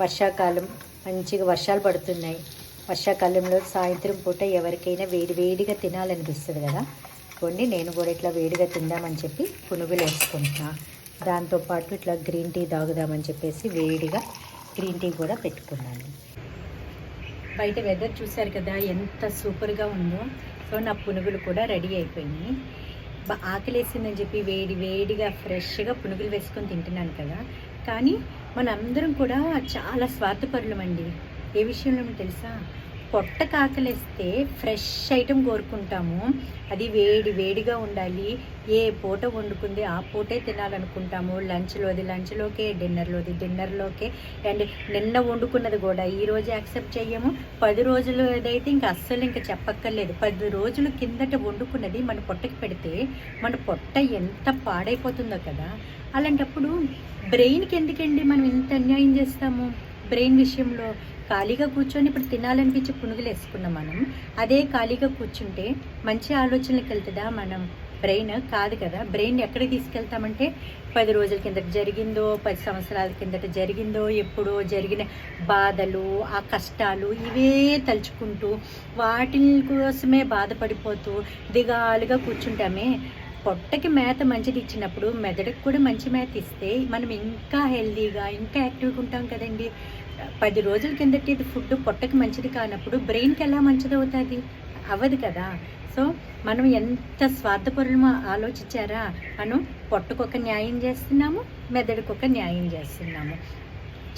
వర్షాకాలం మంచిగా వర్షాలు పడుతున్నాయి. వర్షాకాలంలో సాయంత్రం పూట ఎవరికైనా వేడి వేడిగా తినాలనిపిస్తుంది కదా. కొన్ని నేను కూడా ఇట్లా వేడిగా తిందామని చెప్పి పునుగులు వేసుకుంటున్నా దాంతోపాటు ఇట్లా గ్రీన్ టీ తాగుదామని చెప్పేసి వేడిగా గ్రీన్ టీ కూడా పెట్టుకున్నాను. బయట వెదర్ చూశారు కదా ఎంత సూపర్గా ఉందో. సో నా పునుగులు కూడా రెడీ అయిపోయినాయి. ఆకలేసిందని చెప్పి వేడి వేడిగా ఫ్రెష్గా పునుగులు వేసుకొని తింటున్నాను కదా. కానీ మనందరం కూడా చాలా స్వార్థపరులమండి. ఏ విషయంలో తెలుసా? పొట్ట కాకలేస్తే ఫ్రెష్ ఐటెం కోరుకుంటాము. అది వేడి వేడిగా ఉండాలి. ఏ పూట వండుకుంది ఆ పూటే తినాలనుకుంటాము. లంచ్లోది లంచ్లోకే డిన్నర్లోది డిన్నర్లోకే. అండ్ నిన్న వండుకున్నది కూడా ఈ యాక్సెప్ట్ చేయము పది రోజులు ఏదైతే ఇంకా అస్సలు ఇంకా చెప్పక్కర్లేదు. పది రోజులు కిందట వండుకున్నది మన పొట్టకి పెడితే మన పొట్ట ఎంత పాడైపోతుందో కదా. అలాంటప్పుడు బ్రెయిన్కి ఎందుకండి మనం ఇంత అన్యాయం చేస్తాము? బ్రెయిన్ విషయంలో ఖాళీగా కూర్చొని ఇప్పుడు తినాలనిపించి పునుగులు వేసుకున్నాం మనం. అదే ఖాళీగా కూర్చుంటే మంచి ఆలోచనలకు వెళ్తుందా మనం? బ్రెయిన్ కాదు కదా. బ్రెయిన్ ఎక్కడికి తీసుకెళ్తామంటే పది రోజుల కిందట జరిగిందో పది సంవత్సరాల కిందట జరిగిందో ఎప్పుడో జరిగిన బాధలు ఆ కష్టాలు ఇవే తలుచుకుంటూ వాటి కోసమే బాధపడిపోతూ దిగాలుగా కూర్చుంటామే. పొట్టకి మేత మంచిది ఇచ్చినప్పుడు మెదడుకి కూడా మంచి మేత ఇస్తే మనం ఇంకా హెల్దీగా ఇంకా యాక్టివ్గా ఉంటాం కదండి. పది రోజుల కిందటి ఫుడ్ పొట్టకి మంచిది కానప్పుడు బ్రెయిన్కి ఎలా మంచిది అవుతుంది అవ్వదు కదా. సో మనం ఎంత స్వార్థపరులమో ఆలోచించారా? మనం పొట్టకొక న్యాయం చేస్తున్నాము మెదడుకొక న్యాయం చేస్తున్నాము.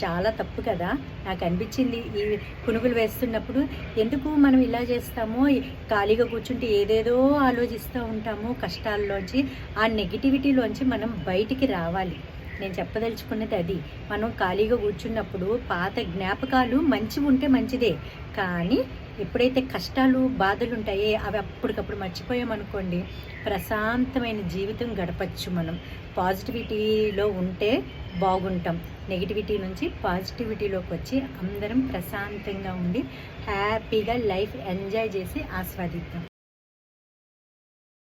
చాలా తప్పు కదా. నాకు అనిపించింది ఈ పునుగులు వేస్తున్నప్పుడు ఎందుకు మనం ఇలా చేస్తామో? ఖాళీగా కూర్చుంటే ఏదేదో ఆలోచిస్తూ ఉంటాము కష్టాల్లోంచి. ఆ నెగిటివిటీలోంచి మనం బయటికి రావాలి. నేను చెప్పదలుచుకున్నది అది. మనం ఖాళీగా కూర్చున్నప్పుడు పాత జ్ఞాపకాలు మంచి ఉంటే మంచిదే. కానీ ఎప్పుడైతే కష్టాలు బాధలు ఉంటాయో అవి అప్పటికప్పుడు మర్చిపోయామనుకోండి ప్రశాంతమైన జీవితం గడపచ్చు మనం. పాజిటివిటీలో ఉంటే బాగుంటాం. నెగిటివిటీ నుంచి పాజిటివిటీలోకి వచ్చి అందరం ప్రశాంతంగా ఉండి హ్యాపీగా లైఫ్ ఎంజాయ్ చేసి ఆస్వాదిద్దాం.